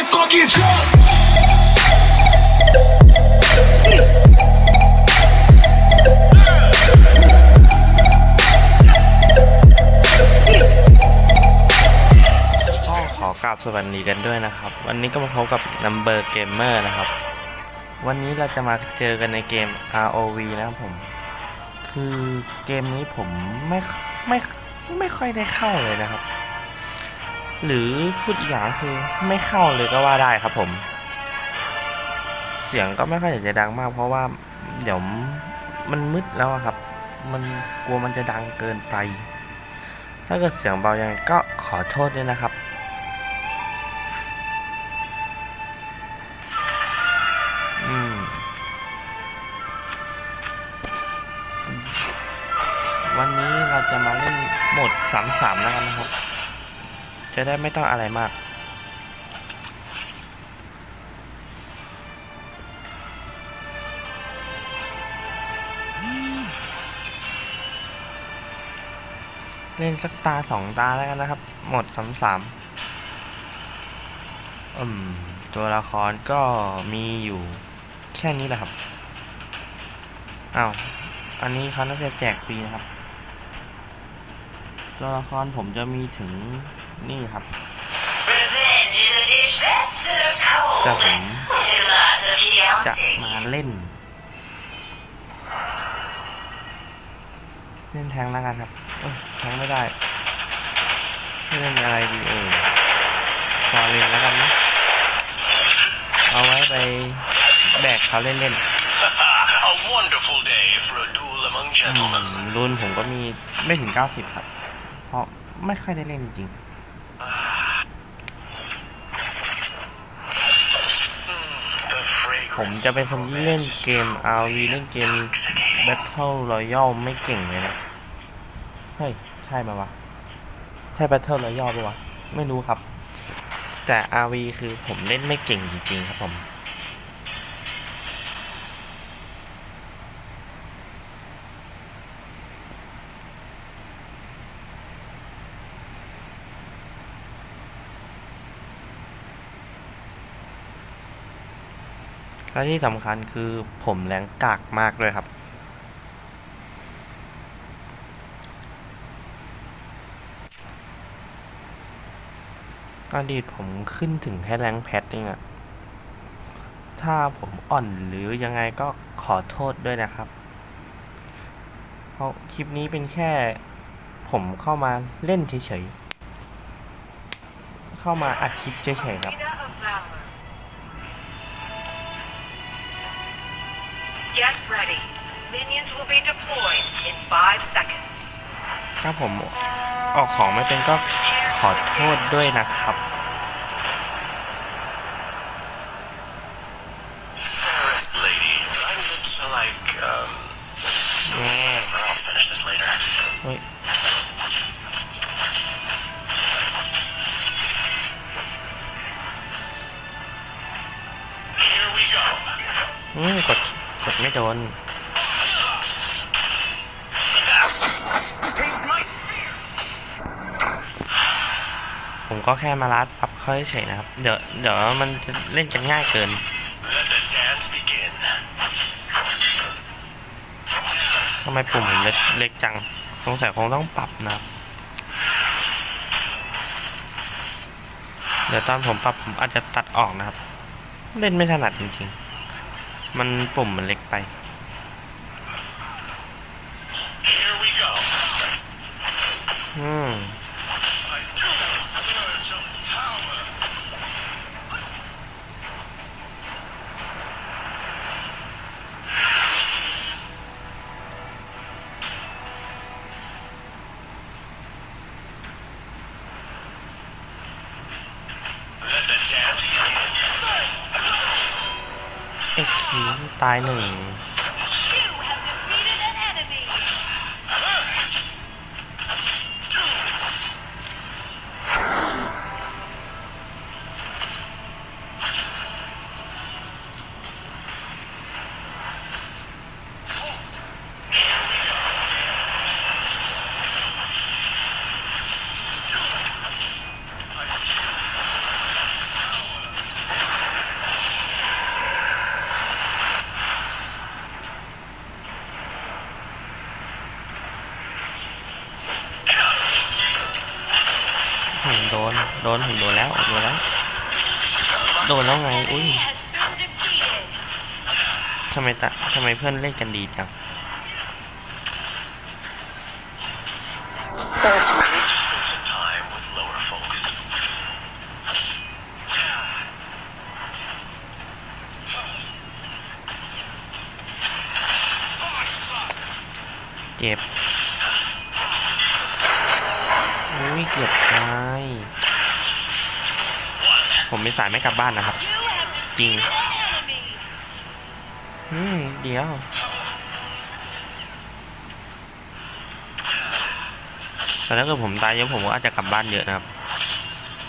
that fucking truck. ก็ขอกราบสวัสดีกันด้วยนะครับ วันนี้ก็มาพบกับ Number Gamer นะครับ วันนี้เราจะมาเจอกันในเกม ROV นะครับผม คือเกมนี้ผมไม่ไม่ไม่ค่อยได้เข้าเลยนะครับ หรือพูดอีกอย่างคือไม่เข้าเลยก็ว่าได้ครับผม เสียงก็ไม่ค่อยอยากจะดังมาก เพราะว่าเดี๋ยวมันมืดแล้วครับ มันกลัวมันจะดังเกินไป ถ้าเกิดเสียงเบายังไงก็ขอโทษด้วยนะครับวันนี้เราจะมาเล่นโหมดสามสามแล้วกันนะครับ จะได้ไม่ต้องอะไรมาก เล่นสักตาสองตาแล้วกันนะครับ หมดสามสามอืม ตัวละครก็มีอยู่แค่นี้แหละครับอ้าวอันนี้เขาน่าจะแจกฟรีนะครับ ตัวละครผมจะมีถึง นี่ครับ Revenge is a dish best served cold แต่ผม with a glass of จะ Chianti. มาเล่น เล่นแทงแล้วกันครับเอ้ยแทงไม่ได้เล่นอะไรดีเอ่ยฟอร์เรนแล้วกันนะเอาไว้ไปแบกเขาเล่น A wonderful day for a duel among ๆอื gentlemen. มรุ่นผมก็มีไม่ถึง 90 ครับ เพราะไม่ค่อยได้เล่นจริง The ๆ ผมจะเป็นคนที่เล่นเกม RV เล่นเกม Battle Royale ไม่เก่งเลยนะ เฮ้ย ใช่ไหมวะ ใช่ Battle Royale ปะวะ ไม่รู้ครับ แต่ RV คือผมเล่นไม่เก่งจริงๆครับผม และที่สำคัญคือผมแรงกากมากเลยครับ อดีตผมขึ้นถึงแค่แรงแพทเองอะถ้าผมอ่อนหรือยังไงก็ขอโทษด้วยนะครับ เพราะคลิปนี้เป็นแค่ผมเข้ามาเล่นเฉยๆ เข้ามาอัดคลิปเฉยๆครับ ready. Minions will be deployed in five seconds. ถ้าผมออกของไม่เป็นก็ขอโทษด้วยนะครับ fairest lady. I'm just like, um, แง่ I'll finish this later. เนผมก็แค่มาลัดพับเขาเฉยๆนะครับ เดี๋ยวเดี๋ยวมันจะเล่นกันง่ายเกินทำไมปุ่มมเล็กเล็กจัง สงสัยคงต้องปรับนะครับ เดี๋ยวตอนผมปรับผมอาจจะตัดออกนะครับ เล่นไม่ถนัดจริงๆ มันปุ่มมันเล็กไป เอ็กคิวตายหนึ่ง โดนผมโดนแล้ว โดนแล้ว โดนแล้วไง อุ้ยทำไมตะทำไมเพื่อนเล่นกันดีจังเจ็บ เกือบตายผมไม่สายไม่กลับบ้านนะครับ จริง อืม เดี๋ยว แต่ถ้าเกิดผมตายเยอะผมก็อาจจะกลับบ้านเยอะนะครับ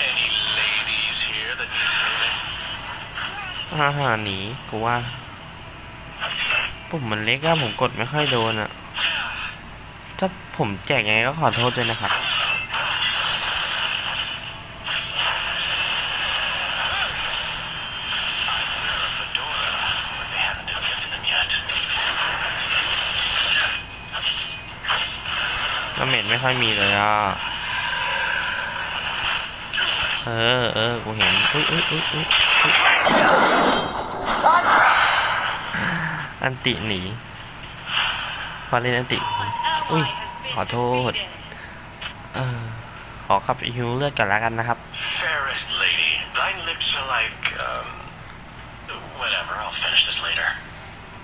Any ladies here that need saving? ฮ่าฮ่าหนีกูว่าปุ่มมันเล็กอะผมกดไม่ค่อยโดนอะถ้าผมแจกยังไงก็ขอโทษด้วยนะครับ น้ำเหม็นไม่ค่อยมีเลยอะ เออเออกูเห็นอุ้ยอุ้ยอุ้ยอุ้ยอุ๊ยอันติหนีพอเล่นอันติ Ui, Ally has been ขอโทษ defeated. เออ ขอขับฮิวเลือดกันแล้วกันนะครับ Fairest lady, thy lips are like, um, whatever, I'll finish this later.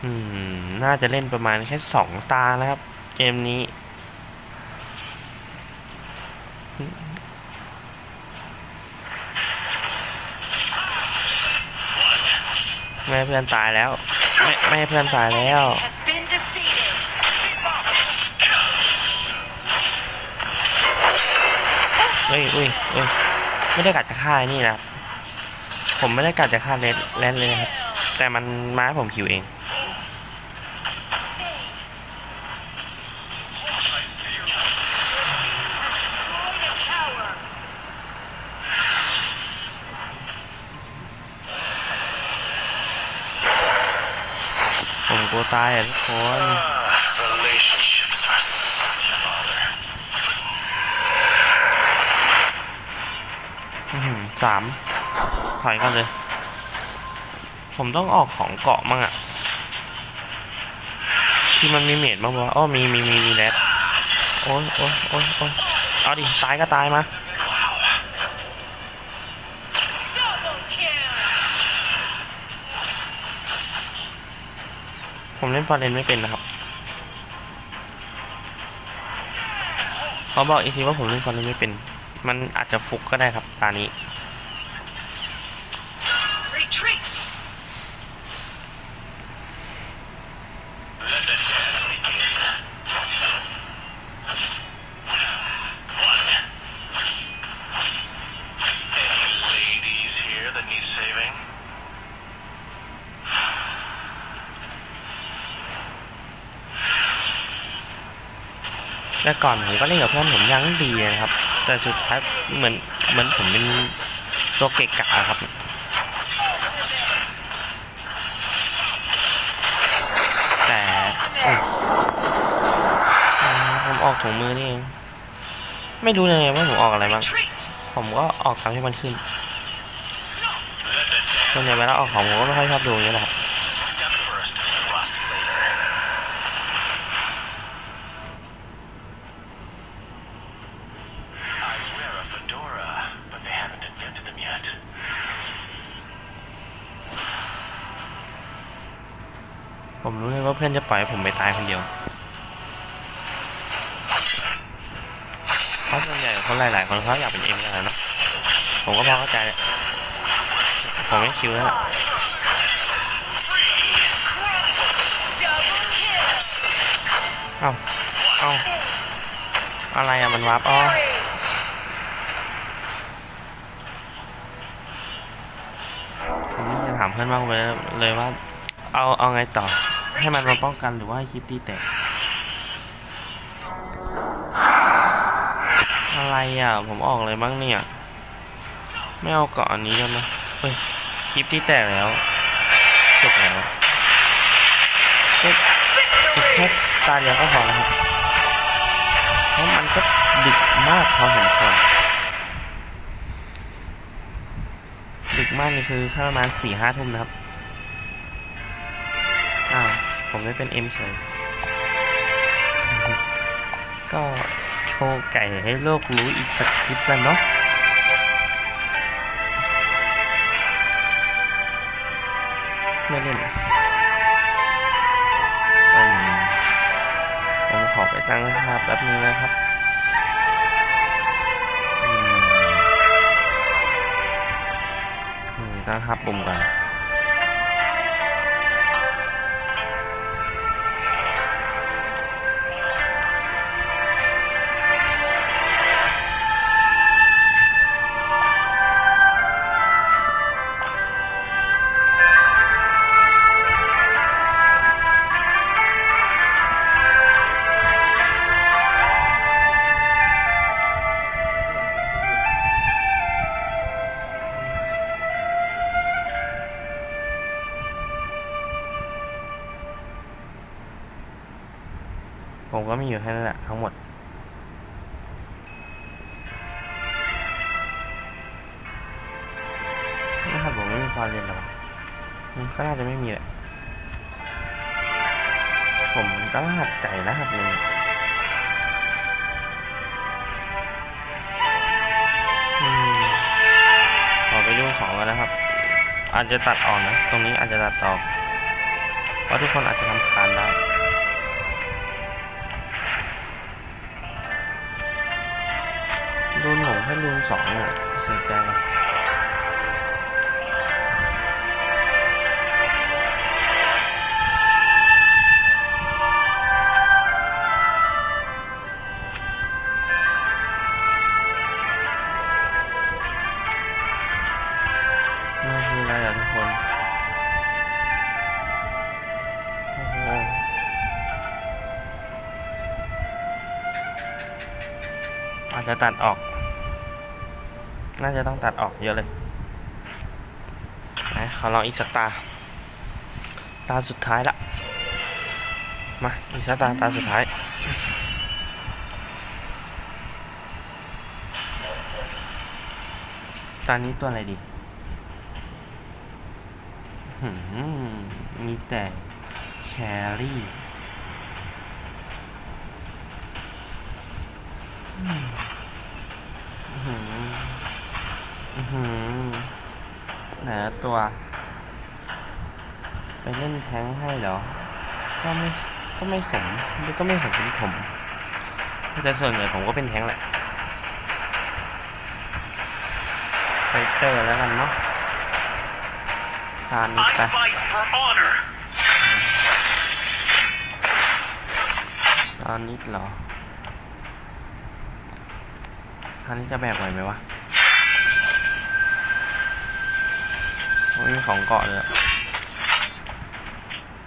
อืม น่าจะเล่นประมาณแค่สองตานะครับ เกมนี้ แม่ให้เพื่อนตายแล้วแม่แม่ให้เพื่อนตายแล้ว เฮ้ยอุ้ยเฮ้ยไม่ได้กัดจะฆ่าไอ้นี่นะผมไม่ได้กัดจะฆ่าเลนเลนเลยนะครับ แต่มันมาให้ผมคิวเอง ลัวตายอะทุกคนสามถอยกันเลย ผมต้องออกของเกาะมั่งอะที่มันมีเมดบ้างวะอ้อมีมีมีมีแรดโอ้ยโอ้ยโอ้ยโอ้ยเอาดิ ตายก็ตายมา ผมเล่นฟอร์เรนไม่เป็นนะครับเขาบอกอีกทีว่าผมเล่นฟอร์เรนไม่เป็น มันอาจจะฟุกก็ได้ครับตานี้ Retreat. แต่ก่อนผมก็เล่นกับเพื่อนผมยังดีนะครับ แต่สุดท้ายเหมือนเหมือนผมเป็นตัวเกะกะครับแต่ผมออกถุงมือนี่เองไม่รู้เลยว่าผมออกอะไรบ้างผมก็ออกตามที่มันขึ้นส่วนใหญ่เวลาออกของผมก็ไม่ค่อยชอบดูอย่างนี้หรับ step ผมรู้เลยว่าเพื่อนจะปล่อยผมไปตายคนเดียวเพราะส่วนใหญ่คนหลายๆคนเขาอยากเป็นเอ็มกันนะผมก็พอเข้าใจผมไม่คิวแล้วล่ะเอ้าเอ้าอะไรอะมันวาร์ปอ๋อผมจะถามเพื่อนบ้างเลยเลยว่า เอา เอาไงต่อ ให้มันมาป้องกันหรือว่าให้คลิปตีแตก อะไรอะ ผมออกเลยบ้างเนี่ย ไม่เอาเกาะอันนี้แล้วนะเฮ้ย คลิปที่แตกแล้ว จบแล้วเอ๊ะอีกแค่ตาเดียวก็พอแล้วครับเพราะมันก็ดึกมากพอสมควรกมากนี่คือประมาณสี่ห้าทุ่มนะครับ ผมได้เป็นเอ็มเฉย ก็โชว์ไก่ให้โลกรู้อีกสักคลิปแล้วเนาะไม่เล่นอืมผมขอไปตั้งภาพแป๊บนึงนะครับอืมนี่ตั้งภาพปุ่มก่อน มีอยู่แค่นั้นแหละทั้งหมด นะครับผมไม่มีความเรียนหรอกอืมก็น่าจะไม่มีแหละ ผมมันก็รหัสไก่รหัสหนึ่งอืมขอไปดูของกันนะครับ อาจจะตัดออกนะ ตรงนี้อาจจะตัดออก เพราะทุกคนอาจจะทำคาญได้ รูนหงให้รูนสองอะเสียใจว่ะมันคือะไรทุกคนโอ้โหอาจจะตัดออก น่าจะต้องตัดออกเยอะเลยไหนขอลองอีกสักตา ตาสุดท้ายละ มาอีกสักตาตาสุดท้าย ตานี้ตัวอะไรดี มีแต่แครี่ อื้อหืออื้อหือไหนละ ตัว ไปเล่นแท้งให้เหรอ ก็ไม่ก็ไม่สมก็ไม่สมเป็นผมแต่ส่วนใหญ่ผมก็เป็นแท้งแหละไฟเตอร์แล้วกันเนาะทานนี้ I ไป fight for honor. ตอนนี้เหรอทานนี้จะแบกไหวไหมวะ ไม่มีของเกาะเลย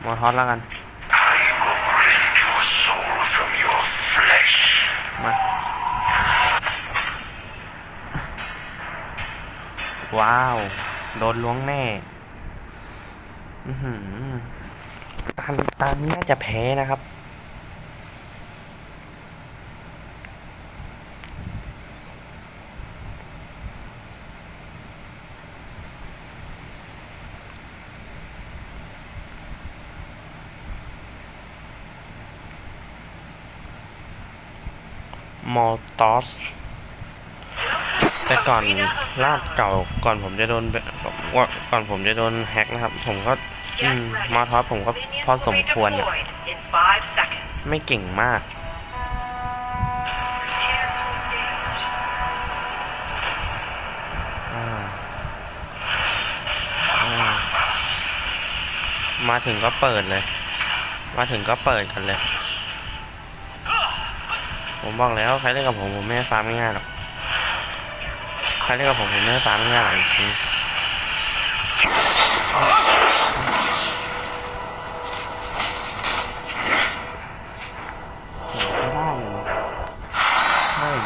มอทอสแล้วกัน มาว้าว โดนล้วงแน่อือหือตามตามนี้น่าจะแพ้นะครับ มอลตอสแต่ก่อนลาดเก่าก่อนผมจะโดนแบบว่าก่อนผมจะโดนแฮกนะครับ ผมก็มมาทอสผมก็พอสมควรไม่เก่งมากมาถึงก็เปิดเลย มาถึงก็เปิดกันเลย ผมบอกแล้วใครเล่นกับผมผมไม่ฟาร์มง่ายหรอก ใครเล่นกับผมผมไม่ฟาร์มง่ายๆหรอกจริงโหไม่ได้เลยเฮ้ย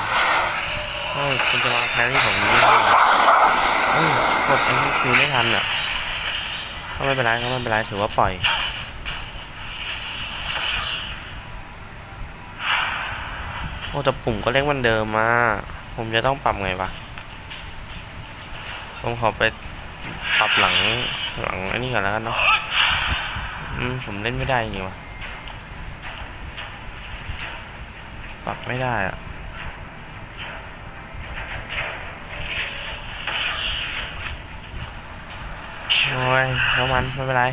เฮ้ยคุณจะมาแครี่ผมนี่เฮ้ยกดไอ้นี่คือไม่ทันอะก็ไม่เป็นไรก็ไม่เป็นไรถือว่าปล่อย อ้แต่ปุ่มก็เล็กเหมันเดิมมาผมจะต้องปรับไงวะผมขอไปปรับหลังหลังอันนี้ก่อนแล้วกันเนาะอืมผมเล่นไม่ได้จริงวะปรับไม่ได้อะโอ้ยแล้วมันไม่เป็นไร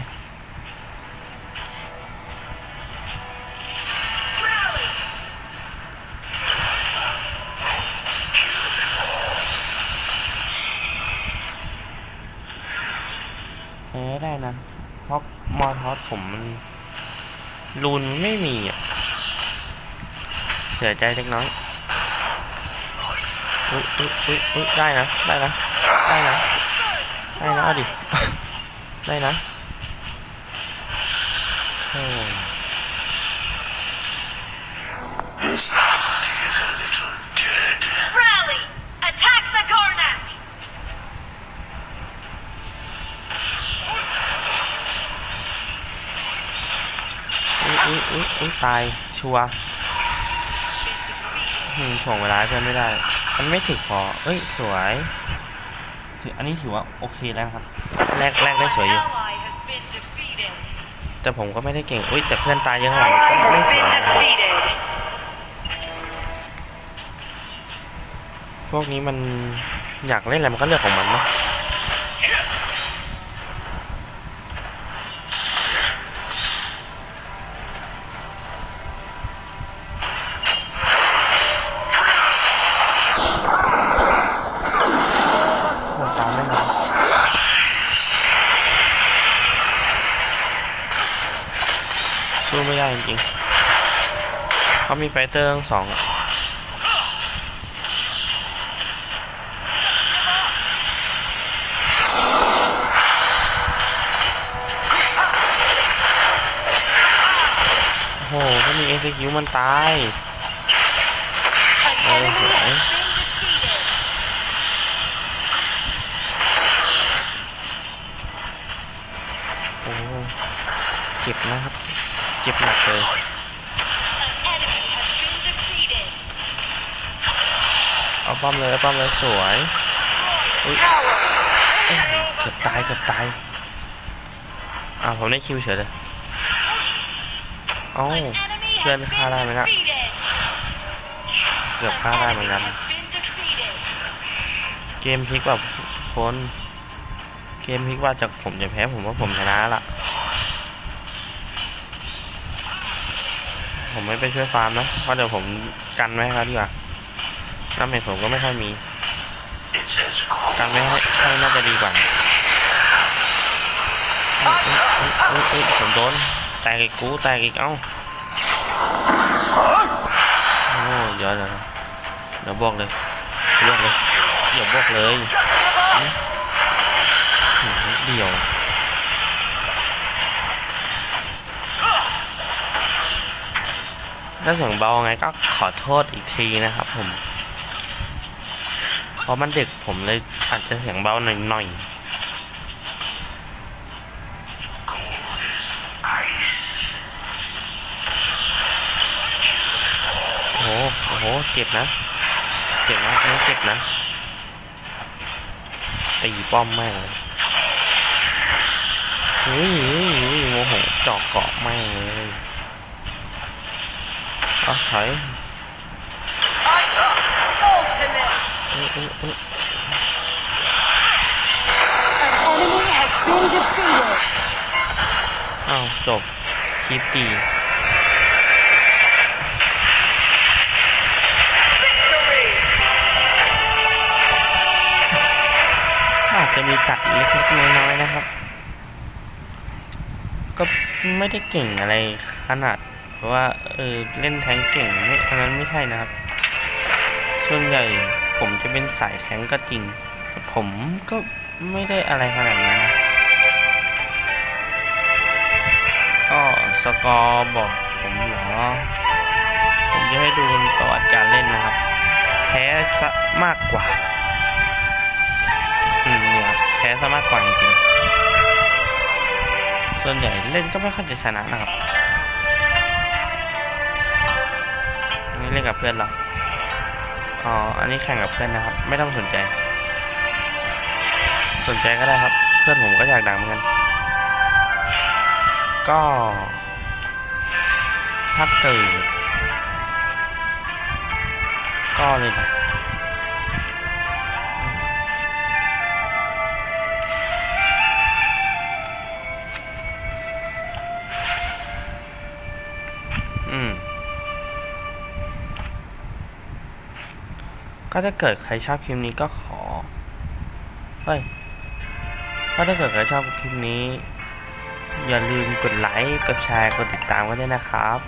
ไม่ได้นะ เพราะมอทอสผมมันรูนไม่มีอะ เสียใจเล็กน้อยอุ๊ยอุ๊ยอุ๊ยอุ๊ยได้นะ ได้นะ ได้นะ ได้นะดิ ได้นะโอ้ อุ๊ยอุ๊ยอุ๊ยตาย ชัวร์อืมถ่วงเวลาเพื่อนไม่ได้ มันไม่ถึกพอเอ้ย สวย ถืออันนี้ถือว่าโอเคแล้วครับ แรกแรกได้สวยอยู่ แต่ผมก็ไม่ได้เก่ง อุ้ย แต่เพื่อนตายเยอะขนาดนี้ก็ไม่สวยพวกนี้มันอยากเล่นอะไรมันก็เลือกของมันเนาะ ไม่ได้จริงๆเขามีไฟเตอร์ทั้งสองอะโอ้โหถ้ามี execute มันตายโอ้โหเจ็บนะครับ เจ็บหนักเลยเอาป้อมเลยเอาป้อมเลยสวยอุ้ยเกือบตายเกือบตายอ้าผมได้คิวเฉยเลยเอ้าเพื่อนฆ่าได้ไหมนะเกือบฆ่าได้เหมือนกันเกมพลิกแบบคนเกมพลิกว่าจากผมจะแพ้ผมว่าผมชนะละ ผมไม่ไปช่วยฟาร์มนะ เพราะเดี๋ยวผมกันไว้ให้เขาดีกว่าน้ำเห็ดผมก็ไม่ค่อยมี กันไว้ให้ให้น่าจะดีกว่าอุ๊ยอุ๊ยอุ๊ยอุ๊ยผมโดนแตกอีกกูแตกอีกเอ้าโอ้เดี๋ยวเดี๋ยวเดี๋ยวบอกเลยเลือกเลยเดี๋ยวบอกเลยเดี๋ยว ถ้าเสียงเบาไงก็ขอโทษอีกทีนะครับ ผม เพราะมันเด็กผมเลยอาจจะเสียงเบาหน่อยหน่อยโอ้โห เจ็บนะ เจ็บนะอันนี้เจ็บนะ ตีป้อมแม่งเลยเฮ้ยโมโหจอกเกาะแม่งเลย อะถอยอ้าวจบคลิปดีอาจจะมีตัดเล็กๆน้อยๆนะครับ ก็ไม่ได้เก่งอะไรขนาด ว่าเออเล่นแทงเก่งไม่อันนั้นไม่ใช่นะครับ ส่วนใหญ่ผมจะเป็นสายแทงก็จริง แต่ผมก็ไม่ได้อะไรขนาดนั้นนะก็สกอร์บอกผมเหรอ ผมจะให้ดูประวัติการเล่นนะครับ แพ้ซะมากกว่า อืมเนี่ยแพ้ซะมากกว่าจริงส่วนใหญ่เล่นก็ไม่ค่อยจะชนะนะครับ เล่นกับเพื่อนเหรออ๋อ อันนี้แข่งกับเพื่อนนะครับ ไม่ต้องสนใจ สนใจก็ได้ครับ เพื่อนผมก็อยากดังเหมือนกัน ก็ถ้าเกิดก็เลยนะ ก็ถ้าเกิดใครชอบคลิปนี้ก็ขอ เฮ้ย ก็ถ้าเกิดใครชอบคลิปนี้ อย่าลืมกดไลค์ กดแชร์ กดติดตามกันด้วยนะครับ